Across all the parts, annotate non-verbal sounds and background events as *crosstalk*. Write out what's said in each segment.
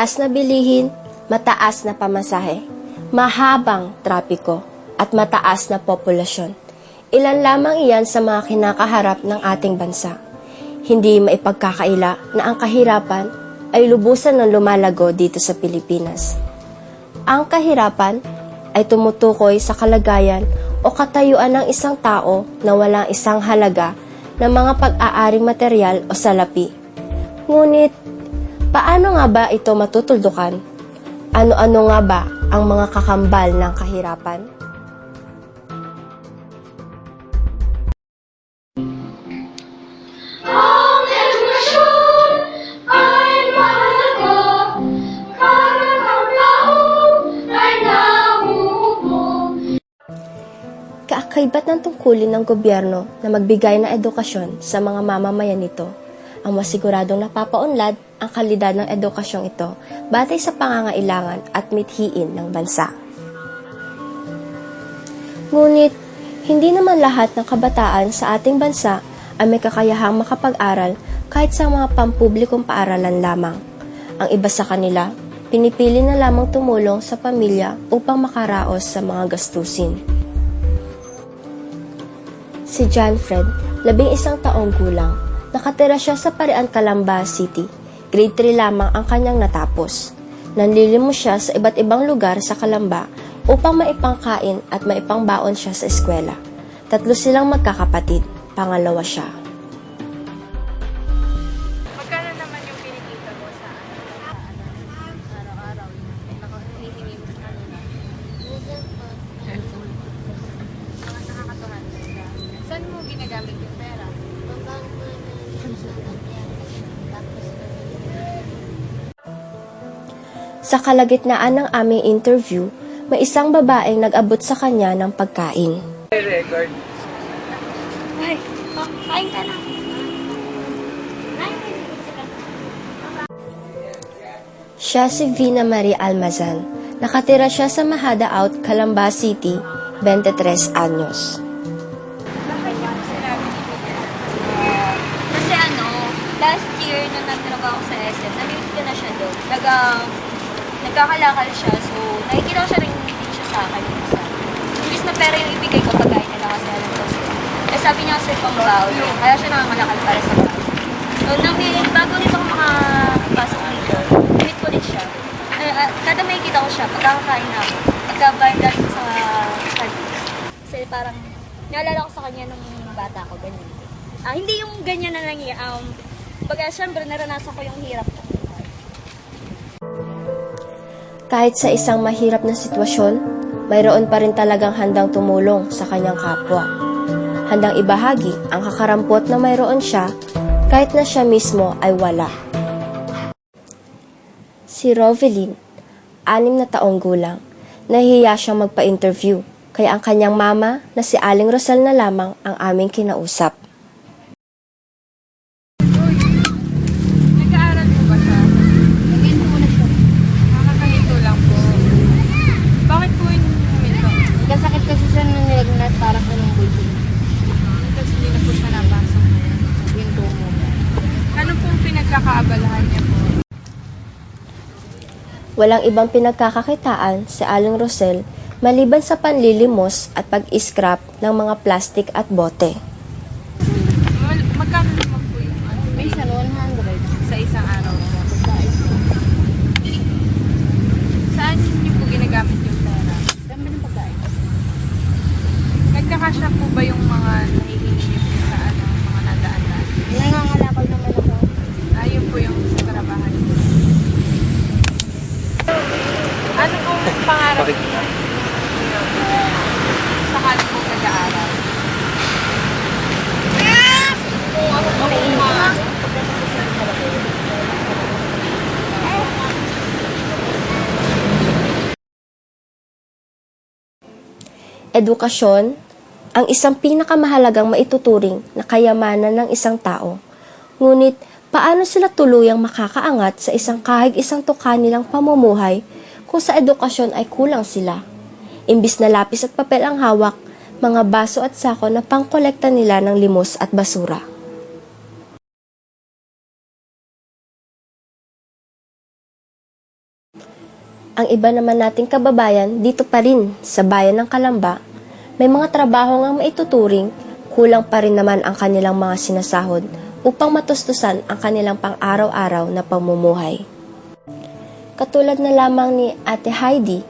Mataas na bilihin, mataas na pamasahe, mahabang trapiko, at mataas na populasyon. Ilan lamang iyan sa mga kinakaharap ng ating bansa. Hindi maipagkakaila na ang kahirapan ay lubusan ng lumalago dito sa Pilipinas. Ang kahirapan ay tumutukoy sa kalagayan o katayuan ng isang tao na walang isang halaga ng mga pag-aaring material o salapi. Ngunit, paano nga ba ito matutuldukan? Ano-ano nga ba ang mga kakambal ng kahirapan? Kaakaibat ng tungkulin ng gobyerno na magbigay ng edukasyon sa mga mamamayan nito ang masiguradong napapaunlad ang kalidad ng edukasyong ito batay sa pangangailangan at mithiin ng bansa. Ngunit, hindi naman lahat ng kabataan sa ating bansa ay may kakayahang makapag-aral kahit sa mga pampublikong paaralan lamang. Ang iba sa kanila, pinipili na lamang tumulong sa pamilya upang makaraos sa mga gastusin. Si John Fred, labing isang taong gulang, nakatira siya sa Parian, Calamba City. Grade 3 lamang ang kanyang natapos. Nanlilimos siya sa iba't ibang lugar sa Calamba upang maipangkain at maipangbaon siya sa eskwela. Tatlo silang magkakapatid, pangalawa siya. Magkano naman yung kinikita mo sa araw-araw? Mo sa ano na? Mga nakakatuhan ka. Saan mo ginagamit yung pera? Sa kalagitnaan ng aming interview, may isang babaeng nag-abot sa kanya ng pagkain. record. Ay, oh, kain ka na Siya si Vina Marie Almazan. Nakatira siya sa Mahada Out, Calamba City, 23 anyos. Ako sa SM, namilit ko na siya doon. Nagang, nagkakalakal siya, so nakikita ko siya rin din siya sa akin. Imbis na pera yung ibigay ko, pagkain na lang kasi alam ko siya. Eh sabi niya kasi pang baon, kaya siya nangangalakal para sa baon. So, namilit, bago nito makapasok dito, limit ko din siya. Eh, ah, kada may ko siya, pagkakakain na ako, pagkabayad dahil sa canteen. Kasi parang, naalala ko sa kanya nung bata ko, ganyan. Ah, hindi yung ganyan na nangyay. Um, pag syempre naranasan ko yung hirap ng. Kahit sa isang mahirap na sitwasyon, mayroon pa rin talagang handang tumulong sa kanyang kapwa. Handang ibahagi ang kakarampot na mayroon siya kahit na siya mismo ay wala. Si Rovelyn, anim na taong gulang, nahihiya siyang magpa-interview kaya ang kanyang mama na si Aling Rosal na lamang ang aming kinausap. Nag-aaral po ba siya? Naging po na siya. Nakakahinto lang po. Bakit po yung huminto? Nagkasakit kasi siya nung nilagnat parang ko ng bulso. Tapos hindi na po siya napasok. Yung tumo. Ano pong pinagkakaabalahan niya po? Walang ibang pinagkakakitaan si Aling Rosel maliban sa panlilimos at pag-scrap ng mga plastik at bote. Mal- Magkano naman po yung ano? Minsan 100. sa isang araw po? Saan niyo po ginagamit yung pera? Dami ng pagkain. Nagkakasya po ba yung mga nahihingi niyo po sa ano, mga nadaan-daan? Nangangalakal naman ako. Ayun po yung sa trabahan ko. Ano pong pangarap Bakit? niyo? Sakali po nag-aaral. Kung ano po yung mga Edukasyon ang isang pinakamahalagang maituturing na kayamanan ng isang tao. Ngunit, paano sila tuluyang makakaangat sa isang kahig isang tuka nilang pamumuhay kung sa edukasyon ay kulang sila? Imbis na lapis at papel ang hawak, mga baso at sako na pangkolekta nila ng limos at basura. Ang iba naman nating kababayan dito pa rin sa bayan ng Kalamba, may mga trabaho nga maituturing, kulang pa rin naman ang kanilang mga sinasahod upang matustusan ang kanilang pang-araw-araw na pamumuhay. Katulad na lamang ni Ate Heidi,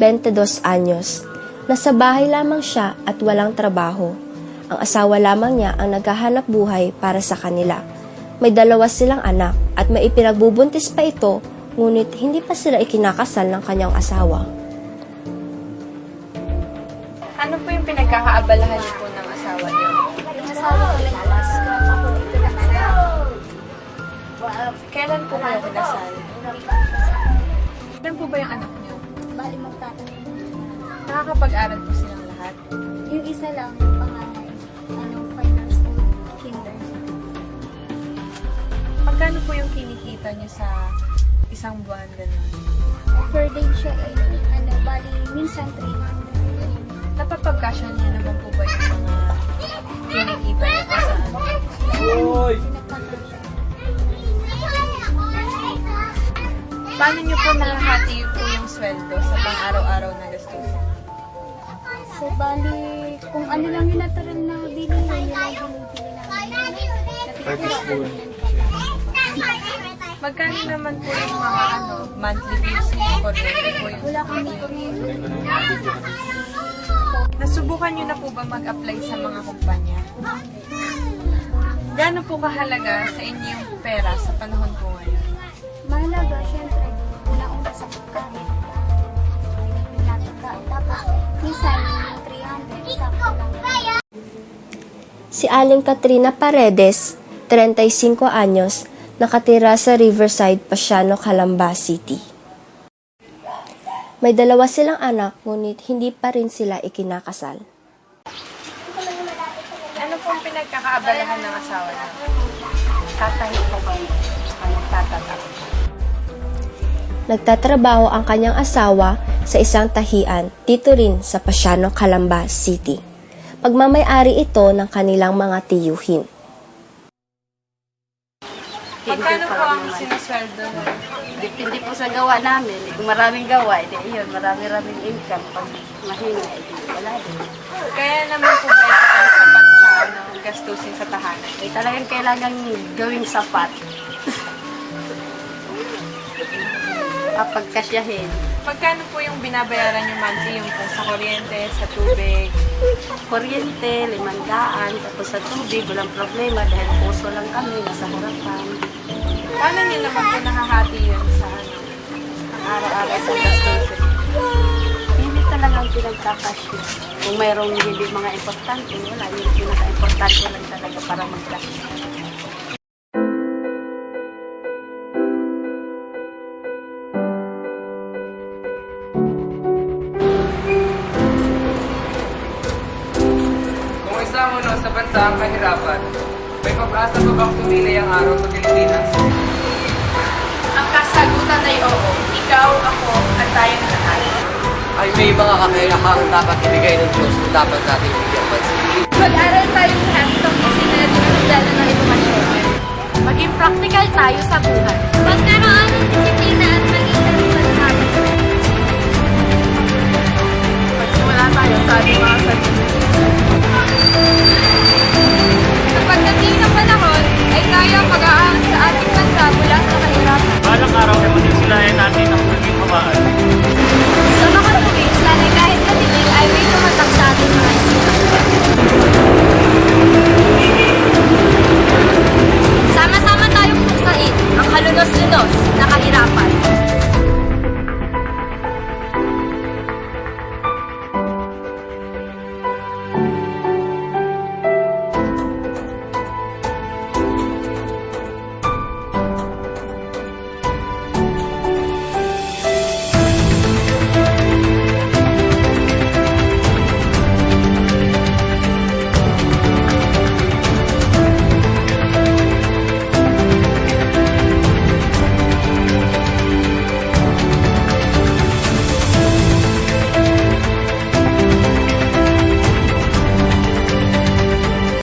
22 anyos, na sa bahay lamang siya at walang trabaho. Ang asawa lamang niya ang naghahanap buhay para sa kanila. May dalawa silang anak at may ipinagbubuntis pa ito, ngunit hindi pa sila ikinakasal ng kanyang asawa. Ano po yung pinagkakaabalahan niyo po ng asawa niyo? Yung asawa ko naglas, ako dito lang sa Kailan po kayo kinasal? Ilan po ba yung anak niyo? Bali magtatanong. Nakakapag-aral po silang lahat? Yung isa lang, yung panganay, ano, finance school, kinder. Magkano po yung kinikita niyo sa isang buwan ganun? Per day siya eh, ano, bali, minsan 300. Napapagkasya niyo naman po ba yung mga kinikita niyo po sa ano? Pinagpapal siya. Paano niyo po nahahati po yung sweldo sa pang-araw-araw na gastusin? So, bali, kung ano lang yung natural na bili, yun yung lang binibili namin. Magkano naman po yung mga ano, monthly bills niyo, po yung Wala kami kuryente. Nasubukan niyo na po ba mag-apply sa mga kumpanya? Gaano po kahalaga sa inyo yung pera sa panahon po ngayon? Mahalaga, syempre, una-una sa pagkain. Tapos, minsan, yung 300, sakto lang. Si Aling Katrina Paredes, 35 anyos, nakatira sa Riverside, Pasiano, Calamba City. May dalawa silang anak, ngunit hindi pa rin sila ikinakasal. Ano po ang pinagkakaabalahan ng asawa niyo? Tatahi ko kami. Ano tatatap? Nagtatrabaho ang kanyang asawa sa isang tahian dito rin sa Pasiano, Calamba City. Pagmamayari ito ng kanilang mga tiyuhin. Magkano po ang sinusweldo mo? Depende po sa gawa namin. Kung maraming gawa, edi yun, marami-raming income. Pag mahina, edi wala din. Kaya naman po ba ito ang sapat sa ano, gastusin sa tahanan? Eh, talagang kailangan gawing sapat. *laughs* Kapag kasyahin, Magkano po yung binabayaran niyo monthly yung po sa kuryente, sa tubig? kuryente, limandaan, tapos sa tubig, walang problema dahil puso lang kami, nasa hurapan. Paano niyo naman po nakahati yun sa ano, araw-araw sa gastusin? Hindi talagang pinagkakasya. Kung mayroong hindi mga importante, wala. Yung pinaka-importante lang talaga para magkasya. Pag-asa pa bang ang araw sa Pilipinas? Ang kasagutan ay oo. Ikaw, ako, at tayong lahat. Ay may mga kakailangan dapat ibigay ng Diyos na dapat natin bigyan pansin. Mag-aral tayong lahat tungkol sa dala ng edukasyon. Maging practical tayo sa buhay. Magkaroon ng disiplina at maging responsable. Magsimula tayo sa ating mga sarili.